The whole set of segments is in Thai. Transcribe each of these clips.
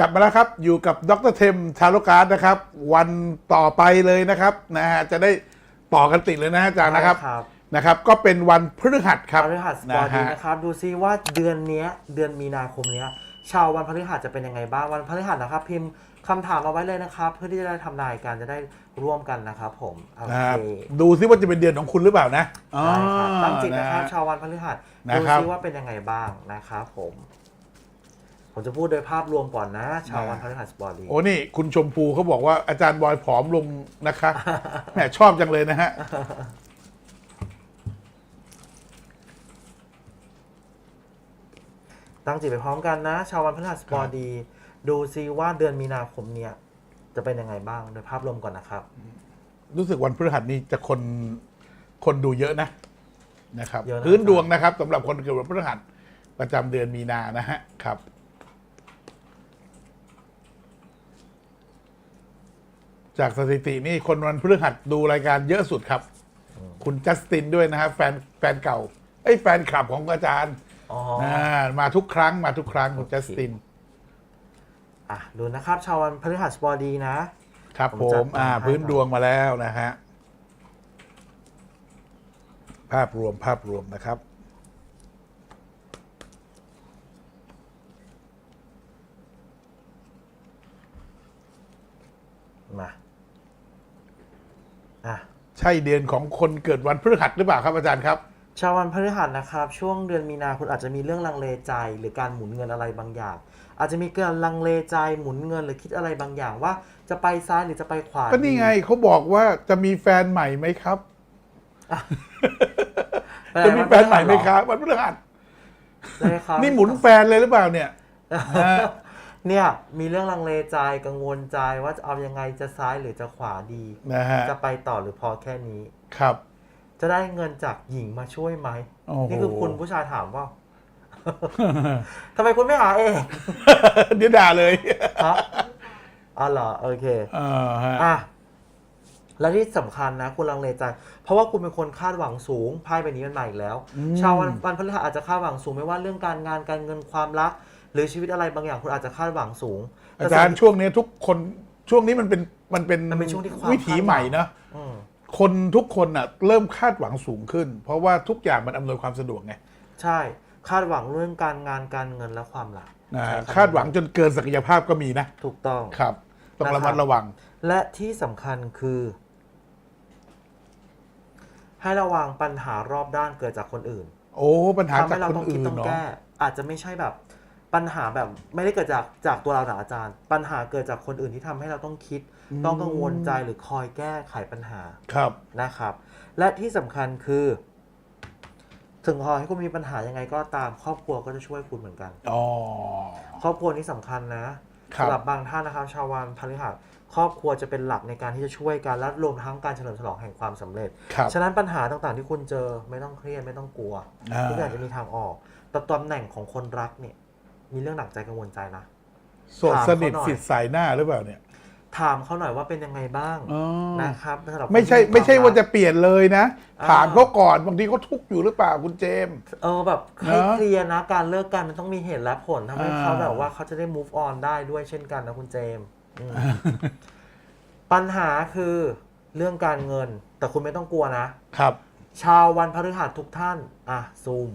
กลับมาแล้วครับ อยู่กับดรเทมชาโลการ์ดนะครับ วันต่อไปเลยนะครับนะฮะจะได้ต่อกันติดเลยนะฮะอาจารย์นะครับครับ นะครับ ก็เป็นวันพฤหัสครับพฤหัสบนะดีฮะนะครับ ดูซิว่าเดือนเนี้ยเดือนมีนาคมเนี้ยชาววันพฤหัสจะเป็นยังไงบ้างวันพฤหัสนะครับ พิมพ์คำถามเอาไว้เลยนะครับ เพื่อที่จะได้ทำนายกันจะได้ร่วมกันนะครับผมโอนะเคครับดูซิว่าจะเป็นเดือนของคุณหรือเปล่านะอ๋อได้ครับตั้งจิตนะครับฮชาววันพฤหัสนะดูครับ ซิว่าเป็นยังไงบ้างนะครับผม ผมจะพูดโดยภาพรวมก่อนนะ ชาววันพฤหัสบดีโอ้นี่ คุณชมพูเขาบอกว่าอาจารย์บอยผอมลงนะคะแหมชอบจังเลยนะฮะ ตั้งจิตไปพร้อมกันนะ ชาววันพฤหัสบดี ดูซิว่าเดือนมีนาคมเนี้ยจะเป็นยังไงบ้างโดยภาพรวมก่อนนะครับ รู้สึกวันพฤหัสนี้จะคนคนดูเยอะนะนะครับ เยอะนะ พื้นดวงนะครับสำหรับคนเกิดวันพฤหัสประจำเดือนมีนานะฮะครับ จากสถิตินี่คนวันพฤหัสดูรายการเยอะสุดครับ คุณจัสตินด้วยนะฮะแฟนแฟนเก่าไอ้ยแฟนคลับของอาจารย์อ๋อามาทุกครั้งมาทุกครั้งคุณโอเคจัสติน อะดูนะครับ ชาววันพฤหัสบดีนะ ครับผมผจัดมมาอ่าให้พื้นครับดวงมาแล้วนะฮะ ภาพรวมภาพรวมนะครับ มาอะ ใช่เดือนของคนเกิดวันพฤหัสหรือเปล่าครับอาจารย์ครับ ชาววันพฤหัสนะครับ ช่วงเดือนมีนาคุณอาจจะมีเรื่องลังเลใจ หรือการหมุนเงินอะไรบางอย่าง อาจจะมีการลังเลใจหมุนเงินหรือคิดอะไรบางอย่างว่า จะไปซ้ายหรือจะไปขวาก็นี่ไงดีเขาบอกว่าจะมีแฟนใหม่ไหมครับไปไหนจะมีแฟนใหม่ไหมครับ วันพฤหัสได้ครับนี่หมุนแฟนเลยหรือเปล่าเนี่ยนะฮะ เนี่ยมีเรื่องลังเลใจกังวลใจว่าจะเอายังไงจะซ้ายหรือจะขวาดี นะฮะจะไปต่อหรือพอแค่นี้ ครับ จะได้เงินจากหญิงมาช่วยไหมโอ้โห นี่คือคุณผู้ชายถามว่า ทำไมคุณไม่หาเองเดี๋ยวด่าเลยครับอ๋อเหรอโอเคเออฮะอะและที่สำคัญนะ คุณลังเลใจ เพราะว่าคุณเป็นคนคาดหวังสูงไพ่ใบนี้มันมาอีกแล้ว ชาววันวันพฤหัสอาจจะคาดหวังสูงไม่ว่าเรื่องการงานการเงินความรัก หรือชีวิตอะไรบางอย่างคุณอาจจะคาดหวังสูงอาจารย์ช่วงนี้ทุกคนช่วงนี้มันเป็นมันเป็นมันเป็นช่วงที่ความวิถีใหม่นะอืม คนทุกคนอะเริ่มคาดหวังสูงขึ้น เพราะว่าทุกอย่างมันอำนวยความสะดวกไงใช่ คาดหวังเรื่องการงานการเงินและความรักนะใช่รับคาดหวังจนเกินศักยภาพก็มีนะถูกต้อง ครับต้องนะครับระมัดระวัง และที่สำคัญคือ ให้ระวังปัญหารอบด้านเกิดจากคนอื่นโอ้ปัญหาทำจากให้เราคนต้องคิดอื่นต้องเนาะแก้ อาจจะไม่ใช่แบบ ปัญหาแบบไม่ได้เกิดจากจากตัวเราหนาอาจารย์ ปัญหาเกิดจากคนอื่นที่ทำให้เราต้องคิด ต้องกังวลใจหรือคอยแก้ไขปัญหาครับ นะครับ และที่สำคัญคือ ถึงพอให้คุณมีปัญหายังไงก็ตามครอบครัวก็จะช่วยคุณเหมือนกัน อ๋อ ครอบครัวนี่สำคัญนะครับ สำหรับบางท่านนะครับ ชาววันพฤหัสครอบครัวจะเป็นหลักในการที่จะช่วยกันและรวมทั้งการเฉลิมฉลองแห่งความสำเร็จ ครับ ฉะนั้นปัญหาต่างๆที่คุณเจอไม่ต้องเครียดไม่ต้องกลัวอ่า ทุกอย่างจะมีทางออก แต่ตำแหน่งของคนรักเนี่ย มีเรื่องหนักใจกังวลใจนะโสดสนิทถามเขาหน่อยสิทธิ์สายหน้าหรือเปล่าเนี่ย ถามเขาหน่อยว่าเป็นยังไงบ้างอ๋อนะครับสำหรับคนไม่ใช่ที่ไม่ใช่ครัว่ากจะเปลี่ยนเลยนะอ่าถามเขาก่อนบางทีเขาทุกข์อยู่หรือเปล่าคุณเจมส์เออแบบให้เนอะเคลียร์นะการเลิกกันมันต้องมีเหตุและผลทำให้อ่าเขาแบบว่าเขาจะได้ move on ได้ด้วยเช่นกันนะคุณเจมส์อืมปัญหาคือเรื่องการเงิน แต่คุณไม่ต้องกลัวนะครับ ชาววันพฤหัสทุกท่าน อะซูม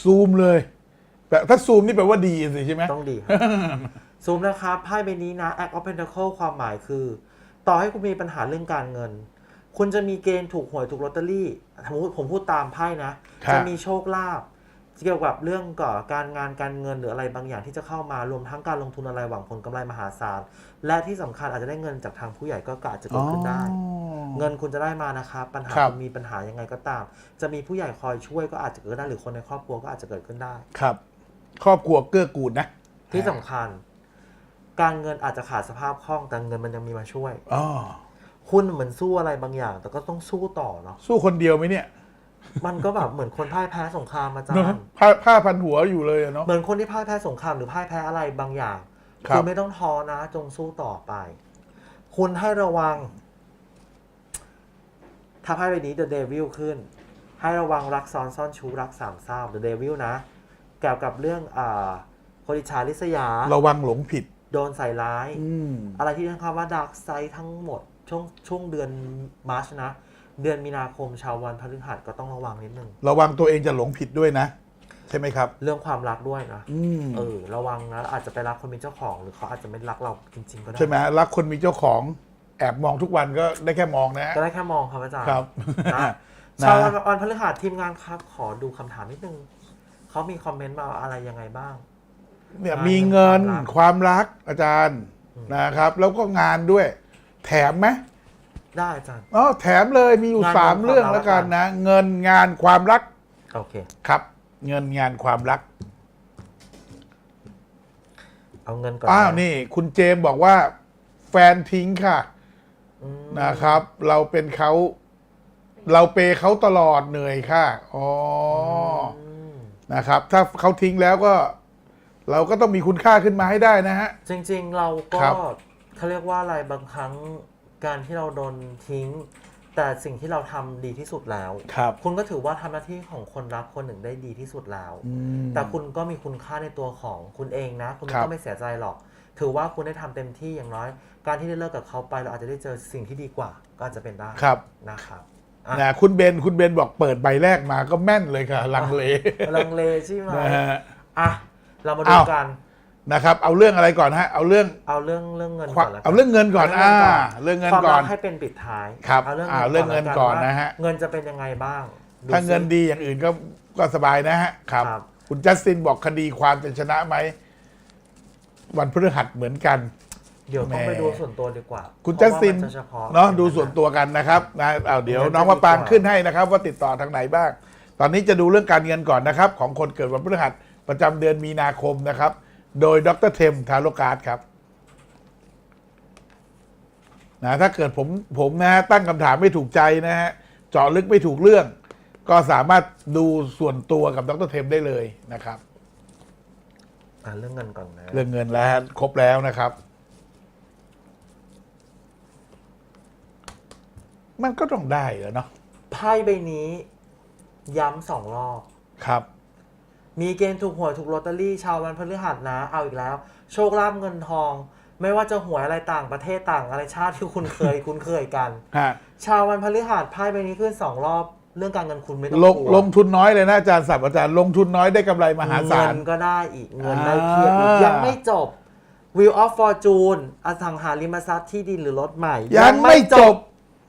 ซูมเลย แต่ถ้าซูมนี่แปลว่าดีสิใช่ไหมต้องดีครับซูมนะครับไพ่ใบนี้นะ Act of Pentacle ความหมายคือ ต่อให้คุณมีปัญหาเรื่องการเงิน คุณจะมีเกณฑ์ถูกหวยถูกลอตเตอรี่สมมติผมพูดตามไพ่นะครับจะมีโชคลาภเกี่ยวกับเรื่องก่อการงานการเงินหรืออะไรบางอย่างที่จะเข้ามารวมทั้งการลงทุนอะไรหวังผลกำไรมหาศาล และที่สำคัญอาจจะได้เงินจากทางผู้ใหญ่ก็อาจจะเกิดขึ้นได้อ๋อเงินคุณจะได้มานะครับปัญหาครับคุณมีปัญหายังไงก็ตาม จะมีผู้ใหญ่คอยช่วยก็อาจจะเกิดได้หรือคนในครอบครัวก็อาจจะเกิดขึ้นได้ครับ ครอบครัวเกื้อกูลนะที่สำคัญ การเงินอาจจะขาดสภาพคล่องแต่เงินมันยังมีมาช่วย อ๋อคุณเหมือนสู้อะไรบางอย่าง แต่ก็ต้องสู้ต่อเนาะสู้คนเดียวไหมเนี่ยมันก็แบบเหมือนคนพ่ายแพ้สงครามอาจารเนอะย์ผ้าผ้าพันหัวอยู่เลยอะเนาะเหมือนคนที่พ่ายแพ้สงครามหรือพ่ายแพ้อะไรบางอย่างครับณไม่ต้องท้อนะ จงสู้ต่อไป คุณให้ระวัง ถ้าไพ่ใบนี้ The Devil ขึ้น ให้ระวังรักซ้อนซ่อนชู้รักสามเศร้า The Devil นะเกี่ยวกับเรื่องอ่าคนอิจฉาริษยา ระวังหลงผิด โดนใส่ร้าย อืม อะไรที่เรียกว่าดาร์กไซด์ทั้งหมดช่วงช่วงเดือนมาร์ชนะ เดือนมีนาคมชาววันพฤหัสก็ต้องระวังนิดนึง ระวังตัวเองจะหลงผิดด้วยนะ ใช่ไหมครับ เรื่องความรักด้วยนะ อืม เออ ระวังนะอาจจะไปรักคนมีเจ้าของ หรือเขาอาจจะไม่รักเราจริง ๆ ก็ได้ใช่ไหมรักคนมีเจ้าของแอบมองทุกวันก็ได้แค่มองนะฮะก็ได้แค่มองครับอาจารย์ครับ นะนะ ชาววันวันพฤหัสทีมงานครับ ขอดูคำถามนิดนึง เขามีคอมเมนต์มาอะไรยังไงบ้าง เนี่ยงานมีเงินความรักความรักอาจารย์นะครับ แล้วก็งานด้วย แถมไหมได้อาจารย์อ๋อแถมเลยมีอยู่งานสามความเรื่องรักแล้วกันแล้วกันนะ เงินงานความรักโอเค ครับ เงินงานความรัก เอาเงินก่อนอ้าวะนี่ คุณเจมส์บอกว่า แฟนทิ้งค่ะ อืมนะครับ เราเป็นเขา เราเปย์เขาตลอดเหนื่อยค่ะ อ๋ออม นะครับ ถ้าเขาทิ้งแล้วก็ เราก็ต้องมีคุณค่าขึ้นมาให้ได้นะฮะ จริงๆ เราก็ครับ เขาเรียกว่าอะไรบางครั้งการที่เราโดนทิ้ง แต่สิ่งที่เราทำดีที่สุดแล้ว ครับคุณก็ถือว่าทำหน้าที่ของคนรักคนหนึ่งได้ดีที่สุดแล้ว อืม แต่คุณก็มีคุณค่าในตัวของคุณเองนะ คุณครับก็ไม่เสียใจหรอก ถือว่าคุณได้ทำเต็มที่อย่างน้อย การที่ได้เลิกกับเขาไปเราอาจจะได้เจอสิ่งที่ดีกว่าก็อาจจะเป็นได้ครับ นะครับอะ นะคุณเบนคุณเบนบอกเปิดใบแรกมาก็แม่นเลยค่ะ ลังเลลังเลใช่ไหมนะฮะอะเรามาดูอ้าวกันนะครับ เอาเรื่องอะไรก่อนฮะ เอาเรื่องเอาเรื่องเรื่องเงินควาก่อนแล้วกันเอาเรื่องเงินก่อนเรื่อ่าองเงินก่อนเรื่องเงินความก่อรันกให้เป็นปิดท้ายครับเอาเรื่องอ่าเงินเรื่องเงินแล้วก่อนว่านะฮะเงินจะเป็นยังไงบ้างดูถ้าเงินสิดีอย่างอื่นก็ก็สบายนะฮะครับครับ คุณจัสตินบอกคดีความจะชนะไหมวันพฤหัสเหมือนกัน เดี๋ยวต้องแหมไปดูส่วนตัวดีกว่าคุณเพจัราะสว่าตินมัจะเฉพาะเนาะดูส่วนตัวกันนะครับนะเอาเดี๋ยวเงินจะน้องมะปางดีกว่าขึ้นให้นะครับ ว่าติดต่อทางไหนบ้าง ตอนนี้จะดูเรื่องการเงินก่อนนะครับ ของคนเกิดวันพฤหัสประจำเดือนมีนาคมนะครับ โดยดรเทมทาโลการ์ดครับนะถ้าเกิดผมผมนะฮะตั้งคำถามไม่ถูกใจนะฮะเจาะลึกไม่ถูกเรื่อง ก็สามารถดูส่วนตัวกับดรเทมได้เลยนะครับอะเรื่องเงินก่อนนะ เรื่องเงินแล้วฮะครบแล้วนะครับ มันก็ต้องได้เหรอเนาะไพ่ใบนี้ ย้ำสองรอบ ครับ มีเกณฑ์ถูกหวยถูกลอตเตอรี่ชาววันพฤหัสนะ เอาอีกแล้ว โชคลาภเงินทอง ไม่ว่าจะหวยอะไรต่างประเทศต่างอะไรชาติที่คุณเคย คุ้นเคยกัน ฮะชาววันพฤหัสไพ่ใบนี้ขึ้นสองรอบ เรื่องการเงินคุณไม่ต้องลงกลัวลงทุนน้อยเลยนะอาจารย์สับอาจารย์ลงทุนน้อยได้กำไรมหาศาลเงินก็ได้อีกเงินได้เพียบอีกอ่ายั ยังไม่จบ Wheel of Fortune อสังหาริมทรัพย์ที่ดินหรือรถใหม่ยังไม่จบ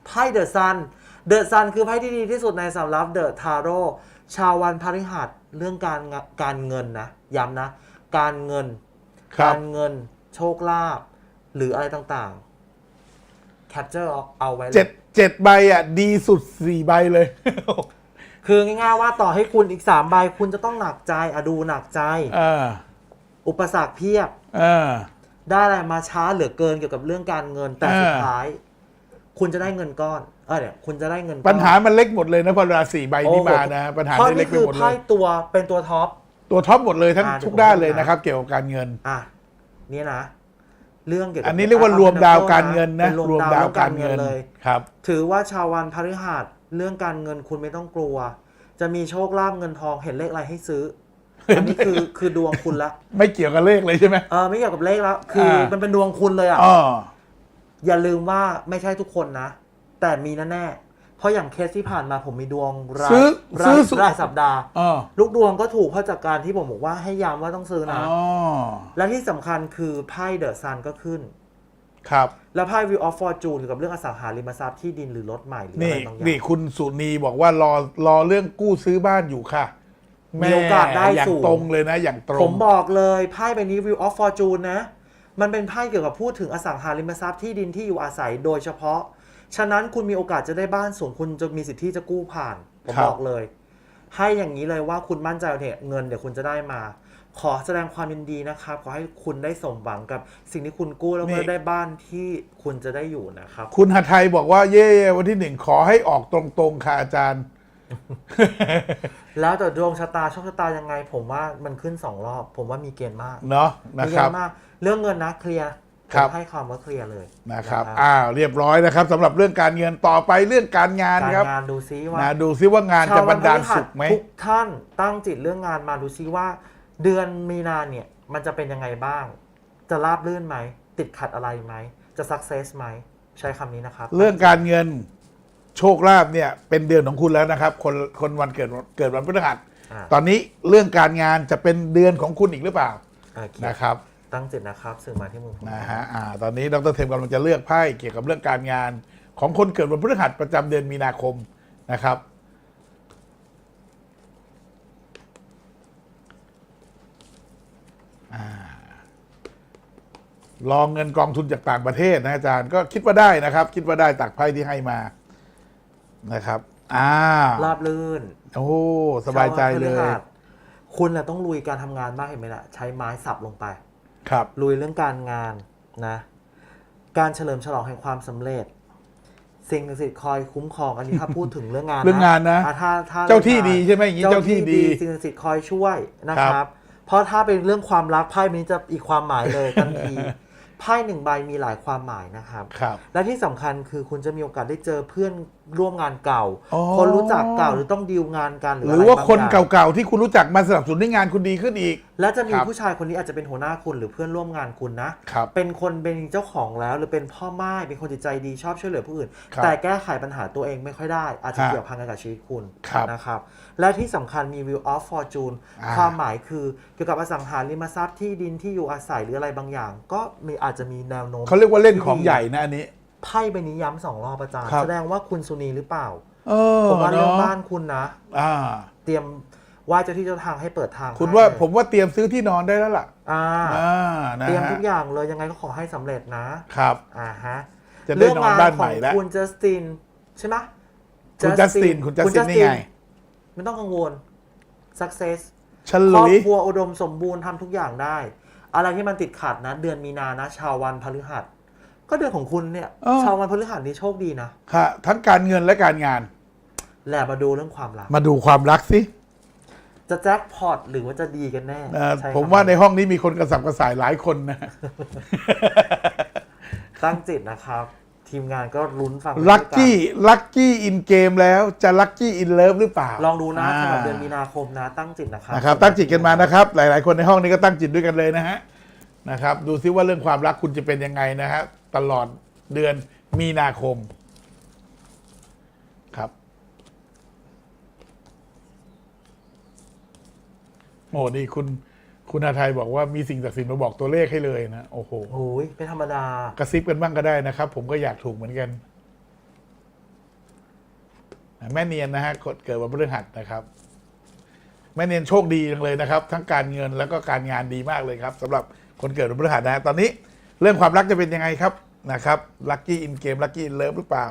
ไพ่เดอะซันเดอะซันคือไพ่ที่ดีที่สุดในสำรับเดอะทาโร่ชาววันพฤหัสเรื่องการงะการเงินนะย้ำนะ การเงิน ครับ การเงิน โชคลาภหรืออะไรต่างๆแคปเจอร์เอาไว้เลย เจ็ดเจ็ดใบอะ ดีสุดสี่ใบเลย คือง่ายๆว่าต่อให้คุณอีก 3 ใบ คุณจะต้องหนักใจอะดูหนักใจ เอออุปสรรคเพียบ เออ ได้อะไรมาช้าเหลือเกินเกี่ยวกับเรื่องการเงินแต่เออสุดท้าย คุณจะได้เงินก้อนเออเนี่ยคุณจะได้เงินก้อนปัญหามันเล็กหมดเลยนะพอเวลาสี่ใบนี้มานะปัญหาเพราะนี่เล็นี่กไปคือหมดเลไพ่ย ตัวเป็นตัวท็อป ตัวท็อปหมดเลยทั้งอ่าเดี๋ยวทุกด้านผมเลยดูนะ นะครับ เกี่ยวกับการเงิน อะเนี่ยนะ เรื่องเกี่ยวกับอันนี้เรียกว่ารวมดาวการเงินนะ ป็รวมดาวการเงินเลย ครับ ถือว่าชาววันพฤหัสเรื่องการเงินคุณไม่ต้องกลัว จะมีโชคลาภเงินทองเห็นเลขอะไรให้ซื้อ อันนี้คือคือดวงคุณละไม่เกี่ยวกับเลขเลยใช่ไหม เออไม่เกี่ยวกับเลขแล้ว คืออามันเป็นดวงคุณเลยอะ อ๋อ อย่าลืมว่าไม่ใช่ทุกคนนะ แต่มีแน่ๆเพราะอย่างเคสที่ผ่านมาผมมีดวงรายซื้อรายซื้อสุดรายสัปดาห์อ๋อลูกดวงก็ถูกเพราะจากการที่ผมบอกว่าให้ย้ำว่าต้องซื้ออ๋นะอและที่สำคัญคือไพ่เดอะซันก็ขึ้น ครับ แล้วไพ่ View of Fortune เกี่ยวกับเรื่องอสังหาริมทรัพย์ที่ดินหรือรถใหม่หรืออะนี่ไรบางอย่านี่งคุณสุนีบอกว่ารอรอเรื่องกู้ซื้อบ้านอยู่ค่ะมีโอกาสได้อย่างสูงตรงเลยนะอย่างตรง ผมบอกเลยไพ่ใบนี้ View of Fortune นะ มันเป็นไพ่เกี่ยวกับพูดถึงอสังหาริมทรัพย์ที่ดินที่อยู่อาศัยโดยเฉพาะ ฉะนั้นคุณมีโอกาสจะได้บ้านสูงคุณจะมีสิทธิ์ที่จะกู้ผ่าน ผมครับ บอกเลย ให้อย่างนี้เลยว่าคุณมั่นใจเนี่ยเงินเดี๋ยวคุณจะได้มา ขอแสดงความยินดีนะครับ ขอให้คุณได้สมหวังกับสิ่งที่คุณกู้แล้วก็ได้บ้านที่คุณจะได้อยู่นะครับ คุณหทัยบอกว่าเย่วันที่หนึ่งขอให้ออกตรงๆค่ะอาจารย์ แล้วแต่ดวงชะตาโชคชะตายังไง ผมว่ามันขึ้นสองรอบ ผมว่ามีเกณฑ์มากเนาะนะมีคเกรัณบฑ์มาก เรื่องเงินนะเคลียร์ผครัมบ ให้ความว่าเคลียร์เลยนะครับอ้าวเรียบร้อยนะครับสำหรับเรื่องการเงินต่อไปเรื่องการงานการครับงานดูซิว่านะดูซิว่างานจะบันดาลสุขไหมทุกท่านตั้งจิตเรื่องงานมาดูซิว่า เดือนมีนาเนี่ย มันจะเป็นยังไงบ้าง จะราบลื่นไหม ติดขัดอะไรไหม จะสักเซสไหม ใช้คำนี้นะครับ เรื่องการเงิน โชคลาภเนี่ยเป็นเดือนของคุณแล้วนะครับ คนคนวันเกิดเกิดวันพฤหัส อ่า ตอนนี้เรื่องการงานจะเป็นเดือนของคุณอีกหรือเปล่าโอเคนะครับตั้งจิตนะครับสื่อมาที่มือผมนะฮะอ่าตอนนี้ดรเทมกำลังจะเลือกไพ่เกี่ยวกับเรื่องการงาน ของคนเกิดวันพฤหัสประจำเดือนมีนาคมนะครับอ่าลองเงินกองทุนจากต่างประเทศนะอาจารย์ก็คิดว่าได้นะครับ คิดว่าได้ตักไพ่ที่ให้มา นะครับอ่าราบลื่น โอ้สบายใจเลชาวยราศีพฤหัสคุณน่ะต้องลุยการทำงานมากเห็นไหมล่ะ ใช้ไม้สับลงไป ครับ ลุยเรื่องการงานนะ การเฉลิมฉลองแห่งความสำเร็จ สิ่งศักดิ์สิทธิ์คอยคุ้มครองอันนี้ถ้าพูดถึงเรื่องงานเรื่องงานนะอ่ถ้าถ้าเจ้าที่ดีใช่ไหมอย่างนี้เจ้าที่ดีสิ่งศักดิ์สิทธิ์คอยช่วยนะคครัรับบเพราะถ้าเป็นเรื่องความรักไพ่นี้จะอีกความหมายเลยทันทีไพ่หนึ่งใบมีหลายความหมายนะครับครับและที่สำคัญคือคุณจะมีโอกาสได้เจอเพื่อน ร่วมงานเก่า อ๋อ คนรู้จักเก่าหรือต้องดีลงานกันหรือหอะรือไรว่าบางคนอย่างเก่าๆ ที่คุณรู้จักมาสนับสนุนให้งานคุณดีขึ้นอีก และจะมีครับ ผู้ชายคนนี้อาจจะเป็นหัวหน้าคุณหรือเพื่อนร่วมงานคุณนะ ครับ เป็นคนเป็นเจ้าของแล้วหรือเป็นพ่อไม้เป็นคนจิตใจดีชอบช่วยเหลือผู้อื่น ครับแต่แก้ไขปัญหาตัวเองไม่ค่อยได้ อาจจะฮะเกี่ยวพันกันกับชีวิตคุณครับนะครับและที่สำคัญมี View of Fortune อ่า ความหมายคือเกี่ยวกับอสังหาริมทรัพย์ที่ดินที่อยู่อาศัยหรืออะไรบางอย่าง ก็มีอาจจะมีแนวโน้มเขาเรียกว่าเล่นของใหญ่นะอันนี้ ไพ่ใบนี้ย้ำสองรอบอาจารย์ครับ แสดงว่าคุณสุนีหรือเปล่า เออผมว่าเรื่องเนาะบ้านคุณนะ อ่า เตรียมไหว่าเจ้าที่เจ้าทางให้เปิดทางคุณให้ว่าเลยผมว่าเตรียมซื้อที่นอนได้แล้วล่ะอ่า อ่านะเตรียมฮะทุกอย่างเลยยังไงก็ขอให้สำเร็จนะครับ อ่าฮะจะได้นอนบ้านใหม่เรื่แล้วงของคุณจัสตินใช่ไหมคุณจัสตินคุณจัสตินนี่ไงไม่ต้องกังวล success ฉครลุอบย ครัวอุดมสมบูรณ์ทำทุกอย่างได้ อะไรที่มันติดขัดนะ เดือนมีนานะ ชาววันพฤหัส ก็เดือนของคุณเนี่ยเออ ชาววันพฤหัสนี่โชคดีนะค่ะทั้งการเงินและการงาน แหละมาดูเรื่องความรัก มาดูความรักสิจะแจ็คพอตหรือว่าจะดีกันแน่เอ่อใช่ผมครับว่าในห้องนี้มีคนกระสับกระส่ายหลายคนนะ ตั้งจิตนะครับ ทีมงานก็ลุ้นฟังไปลัคด้วยนกี้ลัคกี้อินเกมแล้วจะลัคกี้อินเลิฟหรือเปล่าลองดูนะสำหรับาเดือนมีนาคมนะ ตั้งจิตนะครับนะครับตั้งจิตกันมานะครับ หลาย ๆ คนในห้องนี้ก็ตั้งจิตด้วยกันเลยนะฮะนะครับ ดูซิว่าเรื่องความรักคุณจะเป็นยังไงนะฮะ ตลอดเดือนมีนาคมครับโอ้นี่คุณคุณอาไทยบอกว่ามีสิ่งศักดิ์สิทธิ์มาบอกตัวเลขให้เลยนะ โอ้โหโอ้ยไม่ธรรมดา กระซิบกันบ้างก็ได้นะครับ ผมก็อยากถูกเหมือนกันแม่เนียนนะฮะกดเกิดวันพฤหัสนะครับ แม่เนียนโชคดีจังเลยนะครับ ทั้งการเงินแล้วก็การงานดีมากเลยครับสำหรับคนเกิดวันพฤหัสนะฮะตอนนี้ เรื่องความรักจะเป็นยังไงครับ นะครับลัคกี้อินเกมลัคกี้อินเลิฟหรือเปล่า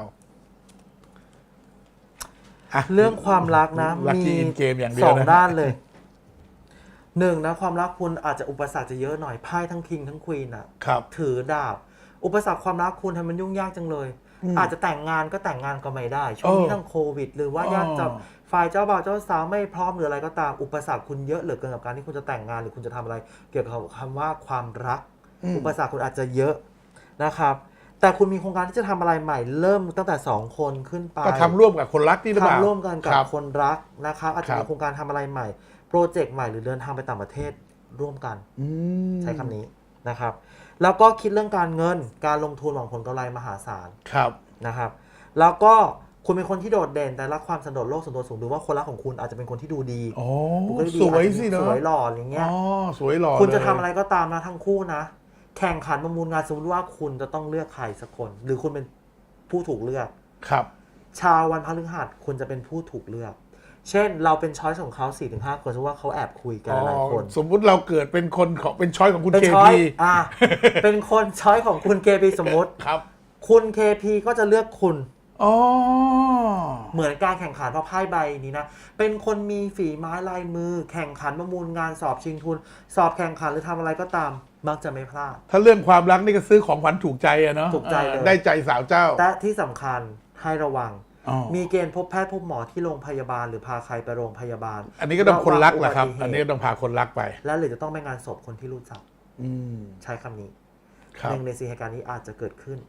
ะเรื่องความรักนะลัคมีกี้อินเกมอย่างเดีสยวองนะด้านเลยหนึ่งนะความรักคุณอาจจะอุปสรรคจะเยอะหน่อยไพ่ทั้งคิงทั้งควีนอะครับ ถือดาบ อุปสรรคความรักคุณทำมันยุ่งยากจังเลยอืมอาจจะแต่งงานก็แต่งงานก็ไม่ได้ ช่วงนี้เออทั้งโควิด หรือว่าอ๋อญาติจะฝ่ายเจ้าบ่าวเจ้าสาวไม่พร้อมหรืออะไรก็ตามอุปสรรคคุณเยอะเหลือเกินกับการที่คุณจะแต่งงานหรือคุณจะทำอะไร เกี่ยวกับคำว่าความรักอืมอุปสรรคคุณอาจจะเยอะ นะครับ แต่คุณมีโครงการที่จะทำอะไรใหม่เริ่มตั้งแต่สองคนขึ้นไป ก็ทำร่วมกับคนรักนี่หรือเปล่าทำร่วมกันกับครับคนรักนะครับอาจจะครัมีบ โครงการทำอะไรใหม่ โปรเจกต์ใหม่หรือเดินทางไปต่างประเทศร่วมกัน อืมใช้คำนี้นะครับ แล้วก็คิดเรื่องการเงินการลงทุนหวังผลกำไรมหาศาลครับ นะครับ แล้วก็คุณเป็นคนที่โดดเด่น แต่รักความสันโดษโลกส่วนตัวสูงหรือว่าคนรักของคุณอาจจะเป็นคนที่ดูดีโอ้บุคลิกดีสวยอาจจะสิเนาะสวยหล่ออย่างเงี้ย อ๋อ สวยหล่อคุณจะเลยทำอะไรก็ตามนะทั้งคู่นะ แข่งขันประมูลงานสมมติว่าคุณจะต้องเลือกใครสักคน หรือคุณเป็นผู้ถูกเลือก ครับ ชาววันพฤหัสคุณจะเป็นผู้ถูกเลือก เช่น เราเป็นช้อยส์ของเขา4ี่ถึงห้าคนสมมติว่าเขาแอบคุยกันหลายคน สมมุติเราเกิดเป็นคนของเป็นช้อยของคุณเป็นเคช้อยพีอ่าเป็นคนช้อยของคุณเคพีสมมติ ครับ คุณเคพีก็จะเลือกคุณ อ๋อ เหมือนการแข่งขันเพราะไพ่ใบนี้นะ เป็นคนมีฝีไม้ลายมือ แข่งขันประมูลงานสอบชิงทุน สอบแข่งขันหรือทำอะไรก็ตาม มักจะไม่พลาด ถ้าเรื่องความรักนี่ก็ซื้อของขวัญถูกใจอะเนาะถูกใจเลยออได้ใจสาวเจ้าแต่ที่สำคัญให้ระวัง อ๋อมีเกณฑ์พบแพทย์พบหมอที่โรงพยาบาล หรือพาใครไปโรงพยาบาลอันนี้ก็ต้องคนรักแหละครับะวังอันนี้ก็ต้องพาคนรักไป และหรือจะต้องไปงานศพคนที่รู้จักอืมใช้คำนี้ ครับ หนึ่งในสี่เหตุการณ์นี้อาจจะเกิดขึ้น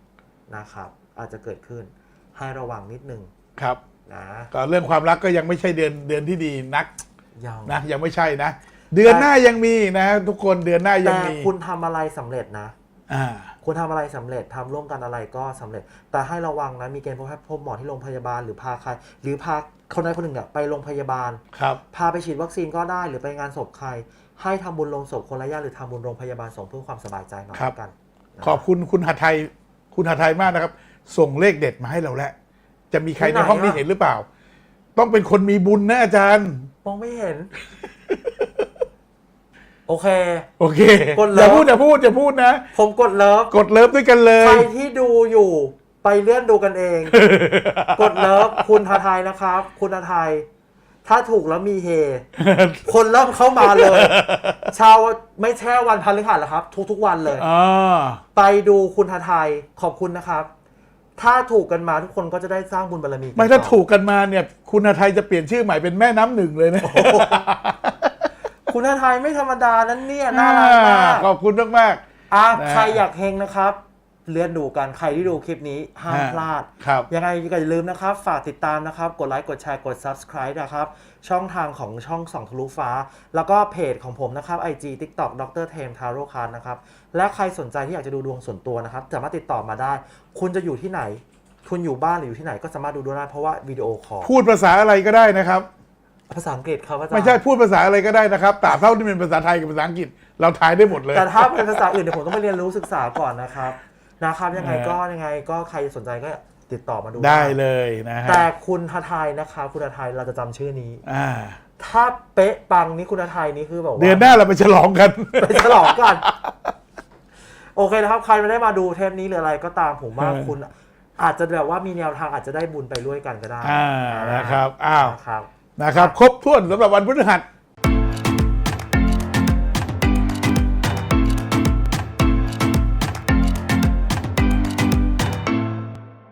นะครับ อาจจะเกิดขึ้น ให้ระวังนิดนึงครับนะก็เรื่องความรักก็ยังไม่ใช่เดือนเดือนที่ดีนักยังนะยังไม่ใช่นะ เดือนหน้ายังมีนะฮะทุกคนเดือนหน้ายังแต่มีคุณทำอะไรสำเร็จนะอ่าคุณทำอะไรสำเร็จทำร่วมกันอะไรก็สำเร็จ แต่ให้ระวังนะมีเกณฑ์พบพบหมอที่โรงพยาบาลหรือพาใคร หรือพาคนใดคนหนึ่งเนี่ยไปโรงพยาบาลครับพาไปฉีดวัคซีนก็ได้หรือไปงานศพใคร ให้ทำบุญลงศพคนละญาติหรือทำบุญโรงพยาบาลส่งเพื่อความสบายใจหน่อยครับละกันนะขอบคุณคุณหัทไทยคุณหัทไทยมากนะครับ ส่งเลขเด็ดมาให้เราแล้วจะมีใครในห้องนี้เห็นหรือเปล่า ต้องเป็นคนมีบุญนะอาจารย์ มองไม่เห็น โอเค โอเคกดอเลิฟย่าพูดอย่าพูดอย่าพูดนะ ผมกดเลิฟกดเลิฟด้วยกันเลใครย ที่ดูอยู่ ไปเลื่อนดูกันเอง กดเลิฟคุณทาทายนะครับ คุณทาทายถ้าถูกแล้วมีเฮ คนเริ่มเข้ามาเลย ชาวไม่แช่วันพฤหัสแล้วครับ ทุกๆวันเลย อ่า ไปดูคุณทาทายขอบคุณนะครับ ถ้าถูกกันมาทุกคนก็จะได้สร้างบุญบารมีนไม่ถ้าต่อถูกกันมาเนี่ย คุณหัทไทยจะเปลี่ยนชื่อใหม่เป็นแม่น้ำหนึ่งเลยนะคุณทาทายไม่ธรรมดานั้นเนี่ยน่ารักมาก ขอบคุณมาก อะนะใครอยากเฮงนะครับ เลื่อนดูกันใครที่ดูคลิปนี้ห้ามฮะพลาดๆครับ ยังไงก็อย่าลืมนะครับ ฝากติดตามนะครับ กดไลค์ กดแชร์ กด Subscribe นะครับ ช่องทางของช่องส่องทะลุฟ้า แล้วก็เพจของผมนะครับ IG TikTok ดรเทมทาโร่คาร์นะครับ และใครสนใจที่อยากจะดูดวงส่วนตัวนะครับ สามารถติดต่อมาได้ คุณจะอยู่ที่ไหน คุณอยู่บ้านหรืออยู่ที่ไหนก็สามารถดูได้เพราะว่าวิดีโอคอลพูดภาษาอะไรก็ได้นะครับ ภาษาอังกฤษครับอาจารย์ ไม่ใช่พูดภาษาอะไรก็ได้นะครับตราบเท่าที่เป็นภาษาไทยกับภาษาอังกฤษ เราทายได้หมดเลย แต่ถ้าเป็นภาษาอื่นเดี๋ยวผมต้องไปเรียนรู้ศึกษาก่อนนะครับ นะครับ ยังไงเออก็ยังไงก็ใครสนใจก็ติดต่อมาดูได้เลยนะฮะแต่คุณทาทายนะครับคุณทาทายเราจะจำชื่อนี้อ่าถ้าเป๊ะปังนี่คุณอาไทยนี่คือแบบว่าเดือนหน้าเราไปฉลองกันไปฉลองกัน โอเคนะครับ ใครไม่ได้มาดูเทปนี้หรืออะไรก็ตามผมว่าเออคุณ อาจจะแบบว่ามีแนวทางอาจจะได้บุญไปด้วยกันก็ได้อ่านะครับอ้าวนะครับ นะครับ ครบถ้วนสำหรับวันพฤหัส